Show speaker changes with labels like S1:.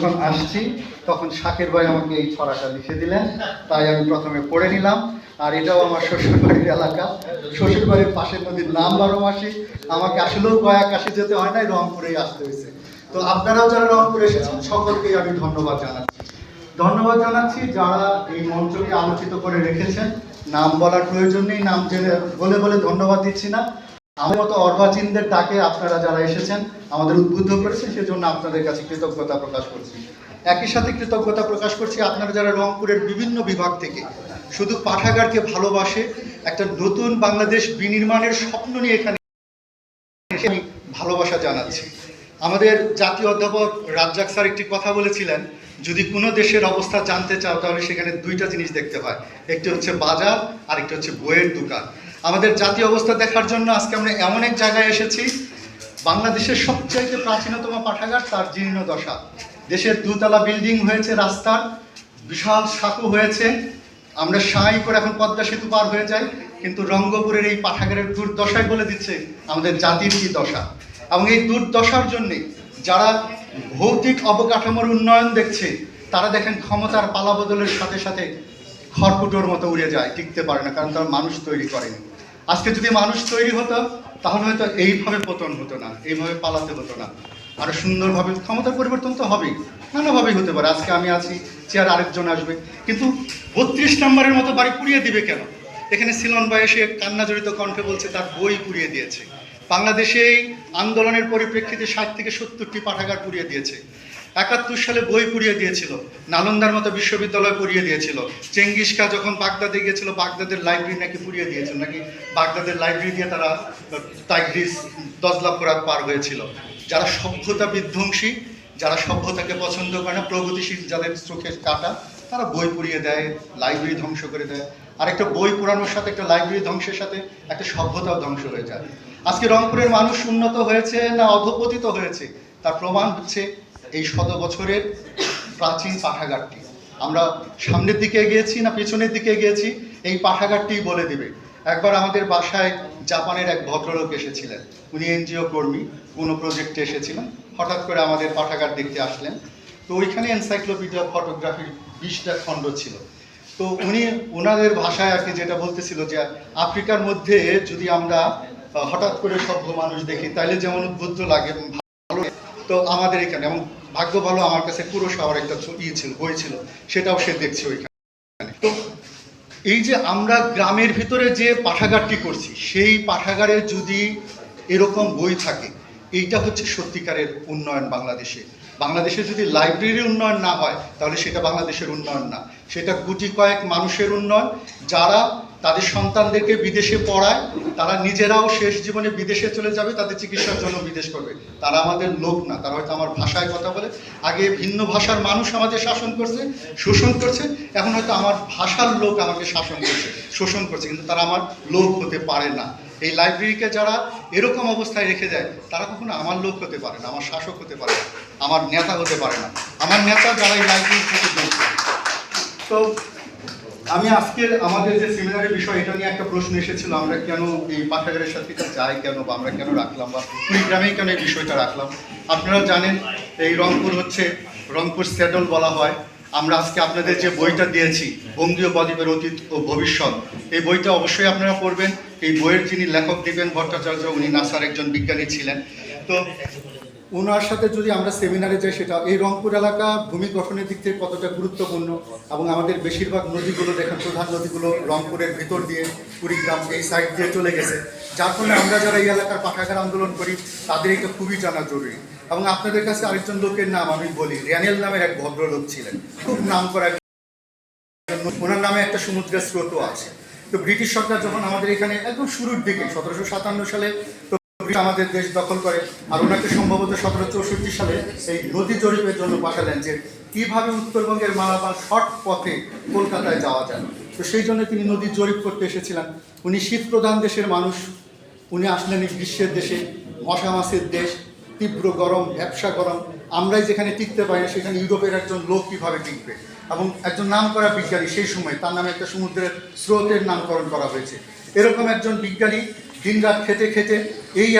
S1: যখন আসছি, তখন শাকের ভাই আমাকে এই ছড়াটা লিখে দিলেন। তাই আমি প্রথমে পড়ে নিলাম। আর এটাও আমার শ্বশুরবাড়ির এলাকা। শ্বশুরবাড়ির পাশের নদীর নাম বারো মাসি আমাকে আসলেও গয়া কাশি যেতে হয় নাই, রংপুরেই আসতে হয়েছে। তো আপনারাও যারা রংপুরে এসেছেন, সকলকেই আমি ধন্যবাদ জানাচ্ছি। ধন্যবাদ জানাচ্ছি যারা এই মঞ্চকে আলোচিত করে রেখেছেন। নাম বলার প্রয়োজন নেই, নাম জেনে বলে বলে ধন্যবাদ দিচ্ছি না। আমার মতো অর্বাচীনদের ডাকে আপনারা যারা এসেছেন, আমাদের উদ্বুদ্ধ করেছেন, সেজন্য আপনাদের কাছে কৃতজ্ঞতা প্রকাশ করছি। একই সাথে কৃতজ্ঞতা প্রকাশ করছি আপনারা যারা রংপুরের বিভিন্ন বিভাগ থেকে, শুধু পাঠাগারকে ভালোবাসে, একটা নতুন বাংলাদেশ বিনির্মাণের স্বপ্ন নিয়ে এখানে আমি ভালোবাসা জানাচ্ছি। আমাদের জাতীয় অধ্যাপক রাজ্জাক স্যার একটি কথা বলেছিলেন, যদি কোনো দেশের অবস্থা জানতে চাও, তাহলে সেখানে দুইটা জিনিস দেখতে হয়। একটি হচ্ছে বাজার আর একটি হচ্ছে বইয়ের দোকান। আমাদের জাতীয় অবস্থা দেখার জন্য আজকে আমরা এমন এক জায়গায় এসেছি, বাংলাদেশের সবচাইতে প্রাচীনতম পাঠাগার, তার জীর্ণ দশা। দেশের দুতলা বিল্ডিং হয়েছে, রাস্তার বিশাল সাঁকু হয়েছে। আমরা সাঁই করে এখন পদ্মা সেতু পার হয়ে যাই, কিন্তু রঙ্গপুরের এই পাঠাগারের দুর্দশায় বলে দিচ্ছে আমাদের জাতির কি দশা। এবং এই দুর্দশার জন্যে যারা ভৌতিক অবকাঠামোর উন্নয়ন দেখছে, তারা দেখেন ক্ষমতার পালাবদলের সাথে সাথে খড়কুটোর মতো উড়ে যায়, টিকতে পারে না, কারণ তারা মানুষ তৈরি করেনি। আজকে যদি মানুষ তৈরি হতো, তাহলে হয়তো এইভাবে পতন হতো না, এইভাবে পালাতে হতো না। আরও সুন্দরভাবে ক্ষমতার পরিবর্তন তো হবেই, নানাভাবেই হতে পারে। আজকে আমি আছি, চেয়ার আরেকজন আসবে। কিন্তু বত্রিশ নম্বরের মতো বাড়ি পুড়িয়ে দিবে কেন? এখানে সিলন ভাই এসে কান্না জড়িত কণ্ঠে বলছে, তার বই পুড়িয়ে দিয়েছে। বাংলাদেশে আন্দোলনের পরিপ্রেক্ষিতে ষাট থেকে সত্তরটি পাঠাগার পুড়িয়ে দিয়েছে। একাত্তর সালে বই পুড়িয়ে দিয়েছিল। নালন্দার মতো বিশ্ববিদ্যালয় পুড়িয়ে দিয়েছিল। চেঙ্গিস খা যখন বাগদাদে গিয়েছিল, বাগদাদের লাইব্রেরি নাকি পুড়িয়ে দিয়েছিল। নাকি বাগদাদের লাইব্রেরি দিয়ে তারা তাইগ্রিস দজলা ফোরাত পার হয়েছিল। যারা সভ্যতা বিধ্বংসী, যারা সভ্যতাকে পছন্দ করে না, প্রগতিশীল যাদের চোখের কাটা, তারা বই পুড়িয়ে দেয়, লাইব্রেরি ধ্বংস করে দেয়। আর একটা বই পুরানোর সাথে, একটা লাইব্রেরি ধ্বংসের সাথে একটা সভ্যতাও ধ্বংস হয়ে যায়। আজকে রংপুরের মানুষ উন্নত হয়েছে না অধপতিত হয়েছে? তার প্রমাণ হচ্ছে এই শত বছরের প্রাচীন পাঠাগারটি। আমরা সামনের দিকে গিয়েছি না পেছনের দিকে গিয়েছি এই পাঠাগারটি বলে দিবে। একবার আমাদের বাসায় জাপানের এক ভদ্রলোক এসেছিলেন। উনি এনজিও কর্মী কোনো প্রজেক্টে এসেছিলেন। হঠাৎ করে আমাদের পাঠাগার দেখতে আসলেন। তো ওইখানে এনসাইক্লোপিডিয়া ফটোগ্রাফির বিশটা খণ্ড ছিল। তো উনি ওনাদের ভাষায় আর কি যেটা বলতেছিল যে আফ্রিকার মধ্যে যদি আমরা হঠাৎ করে সভ্য মানুষ দেখি তাইলে যেমন উদ্বুদ্ধ লাগে, তো আমাদের এখানে, এবং ভাগ্য ভালো আমার কাছে পুরো শহর একটা ছ- ই ছিল, বই ছিল, সেটাও সে দেখছে ওইখানে। তো এই যে আমরা গ্রামের ভিতরে যে পাঠাগারটি করছি, সেই পাঠাগারে যদি এরকম বই থাকে, এইটা হচ্ছে সত্যিকারের উন্নয়ন বাংলাদেশে। বাংলাদেশে যদি লাইব্রেরির উন্নয়ন না হয়, তাহলে সেটা বাংলাদেশের উন্নয়ন না। সেটা গুটি কয়েক মানুষের উন্নয়ন, যারা তাদের সন্তানদেরকে বিদেশে পড়ায় তারা নিজেরাও শেষ জীবনে বিদেশে চলে যাবে, তাদের চিকিৎসার জন্য বিদেশ করবে। তারা আমাদের লোক না, তারা হয়তো আমার ভাষায় কথা বলে। আগে ভিন্ন ভাষার মানুষ আমাদের শাসন করছে, শোষণ করছে, এখন হয়তো আমার ভাষার লোক আমাকে শাসন করছে, শোষণ করছে, কিন্তু তারা আমার লোক হতে পারে না। এই লাইব্রেরিকে যারা এরকম অবস্থায় রেখে দেয় তারা কখনো আমার লোক হতে পারে না, আমার শাসক হতে পারে না, আমার নেতা হতে পারে না। আমার নেতা যারা এই লাইব্রেরি থেকে তো আমি আজকের আমাদের যে সেমিনারের বিষয়, এটা নিয়ে একটা প্রশ্ন এসেছিল, আমরা কেন এই পাঠাগারের সাথে যাই কেন, বা আমরা কেন রাখলাম, বা কুড়িগ্রামেই কেন এই বিষয়টা রাখলাম? আপনারা জানেন, এই রংপুর হচ্ছে রংপুর স্যাডল বলা হয়। আমরা আজকে আপনাদের যে বইটা দিয়েছি, বঙ্গীয় বদ্বীপের অতীত ও ভবিষ্যৎ, এই বইটা অবশ্যই আপনারা পড়বেন। এই বইয়ের যিনি লেখক দীপেন ভট্টাচার্য, উনি নাসার একজন বিজ্ঞানী ছিলেন। তো ওনার সাথে যদি আমরা সেমিনারে যাই, সেটা এই রংপুর এলাকা ভূমি গঠনের দিক থেকে কতটা গুরুত্বপূর্ণ এবং আমাদের বেশিরভাগ নদীগুলো দেখেন, প্রধান নদীগুলো রংপুরের ভিতর দিয়ে, কুড়িগ্রাম এই সাইড দিয়ে চলে গেছে। যার ফলে আমরা যারা এই এলাকার পাঠাগার আন্দোলন করি, তাদের এটা খুবই জানা জরুরি। এবং আপনাদের কাছে আরেকজন লোকের নাম আমি বলি রিয়ানেল নামের এক ভদ্রলোক ছিলেন। খুব নাম করা ওনার নামে একটা সমুদ্রের স্রোতও আছে। তো ব্রিটিশ সরকার যখন আমাদের এখানে একদম শুরুর দিকে, সতেরোশো সাতান্ন সালে আমাদের দেশ দখল করে। আর ওনাকে সম্ভবত সতেরো চৌষট্টি সালে এই নদী জরিপের জন্য পাঠালেন যে কীভাবে উত্তরবঙ্গের মালাবার শর্ট পথে কলকাতায় যাওয়া যায়। তো সেই জন্য তিনি নদী জরিপ করতে এসেছিলেন। উনি শীত প্রধান দেশের মানুষ। উনি আসলেন গ্রীষ্মের দেশে। মশা মাছের দেশ, তীব্র গরম, ব্যবসা গরম। আমরাই যেখানে টিকতে পারি না, সেখানে ইউরোপের একজন লোক কীভাবে টিকবে? এবং একজন নাম করা বিজ্ঞানী সেই সময়, তার নামে একটা সমুদ্রের স্রোতের নামকরণ করা হয়েছে। এরকম একজন বিজ্ঞানী দিনরাত খেতে খেতে এই